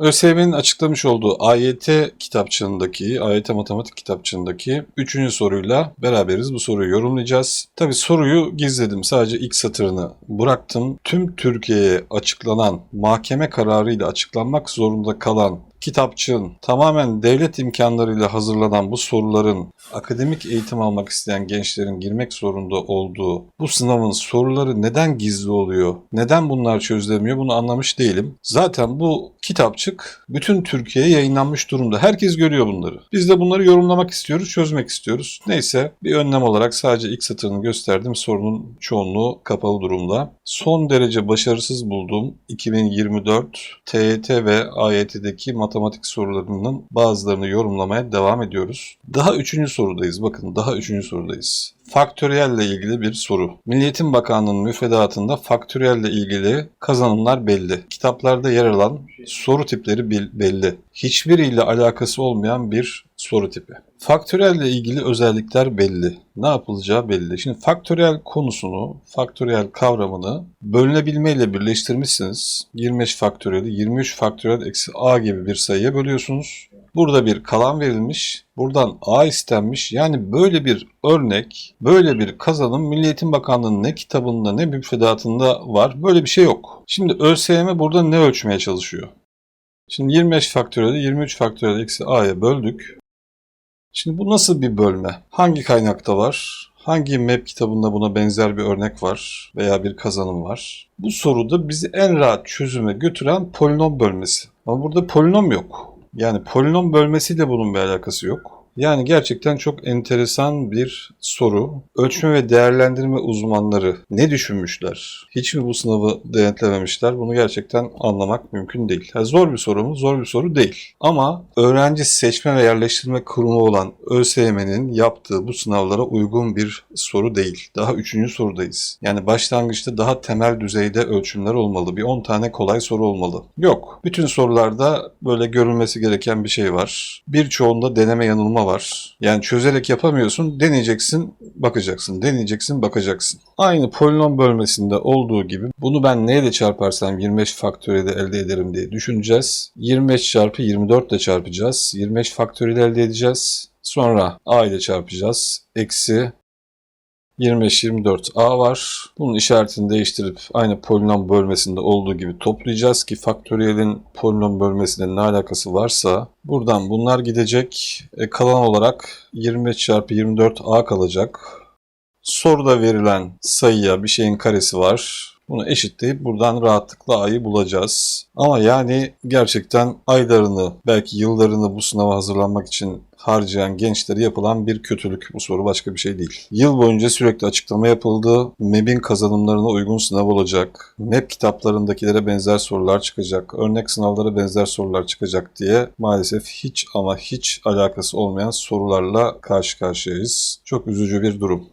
ÖSYM'nin açıklamış olduğu AYT kitapçığındaki, AYT matematik kitapçığındaki 3. soruyla beraberiz. Bu soruyu yorumlayacağız. Tabi soruyu gizledim. Sadece ilk satırını bıraktım. Tüm Türkiye'ye açıklanan mahkeme kararıyla açıklanmak zorunda kalan kitapçığın tamamen devlet imkanlarıyla hazırlanan bu soruların akademik eğitim almak isteyen gençlerin girmek zorunda olduğu bu sınavın soruları neden gizli oluyor? Neden bunlar çözülemiyor? Bunu anlamış değilim. Zaten bu kitapçık bütün Türkiye'ye yayınlanmış durumda. Herkes görüyor bunları. Biz de bunları yorumlamak istiyoruz, çözmek istiyoruz. Neyse bir önlem olarak sadece ilk satırını gösterdim. Sorunun çoğunluğu kapalı durumda. Son derece başarısız bulduğum 2024 TYT ve AYT'deki matematik sorularının bazılarını yorumlamaya devam ediyoruz. Daha üçüncü sorudayız. Bakın daha üçüncü sorudayız. Faktöriyelle ilgili bir soru. Milli Eğitim Bakanlığı'nın müfredatında faktöriyelle ilgili kazanımlar belli. Kitaplarda yer alan soru tipleri belli. Hiçbiriyle alakası olmayan bir soru tipi. Faktöriyelle ilgili özellikler belli. Ne yapılacağı belli. Şimdi faktöriyel konusunu, faktöriyel kavramını bölünebilmeyle birleştirmişsiniz. 25 faktöriyeli 23 faktöriyel eksi a gibi bir sayıya bölüyorsunuz. Burada bir kalan verilmiş. Buradan A istenmiş. Yani böyle bir örnek, böyle bir kazanım Milli Eğitim Bakanlığı'nın ne kitabında ne müfredatında var. Böyle bir şey yok. Şimdi ÖSYM burada ne ölçmeye çalışıyor? Şimdi 25 faktöriyeli 23 faktöriyel eksi A'ya böldük. Şimdi bu nasıl bir bölme? Hangi kaynakta var? Hangi MEP kitabında buna benzer bir örnek var veya bir kazanım var? Bu soruda bizi en rahat çözüme götüren polinom bölmesi. Ama burada polinom yok. Yani polinom bölmesiyle bunun bir alakası yok. Yani gerçekten çok enteresan bir soru. Ölçme ve değerlendirme uzmanları ne düşünmüşler? Hiç mi bu sınavı denetlememişler? Bunu gerçekten anlamak mümkün değil. Ha, zor bir soru mu? Zor bir soru değil. Ama öğrenci seçme ve yerleştirme kurumu olan ÖSYM'nin yaptığı bu sınavlara uygun bir soru değil. Daha üçüncü sorudayız. Yani başlangıçta daha temel düzeyde ölçümler olmalı. Bir 10 tane kolay soru olmalı. Yok. Bütün sorularda böyle görülmesi gereken bir şey var. Birçoğunda deneme yanılma var. Yani çözerek yapamıyorsun. Deneyeceksin, bakacaksın. Deneyeceksin, bakacaksın. Aynı polinom bölmesinde olduğu gibi bunu ben neyle çarparsam 25 faktöriyeli elde ederim diye düşüneceğiz. 25 çarpı 24 ile çarpacağız. 25 faktöriyeli elde edeceğiz. Sonra a ile çarpacağız. Eksi 25-24a var. Bunun işaretini değiştirip aynı polinom bölmesinde olduğu gibi toplayacağız ki faktöriyelin polinom bölmesine ne alakası varsa buradan bunlar gidecek. E, kalan olarak 25 çarpı 24a kalacak. Soruda verilen sayıya bir şeyin karesi var. Bunu eşitleyip buradan rahatlıkla a'yı bulacağız. Ama yani gerçekten aylarını belki yıllarını bu sınava hazırlanmak için harcayan gençlere yapılan bir kötülük. Bu soru başka bir şey değil. Yıl boyunca sürekli açıklama yapıldı. MEB'in kazanımlarına uygun sınav olacak. MEB kitaplarındakilere benzer sorular çıkacak. Örnek sınavlara benzer sorular çıkacak diye maalesef hiç ama hiç alakası olmayan sorularla karşı karşıyayız. Çok üzücü bir durum.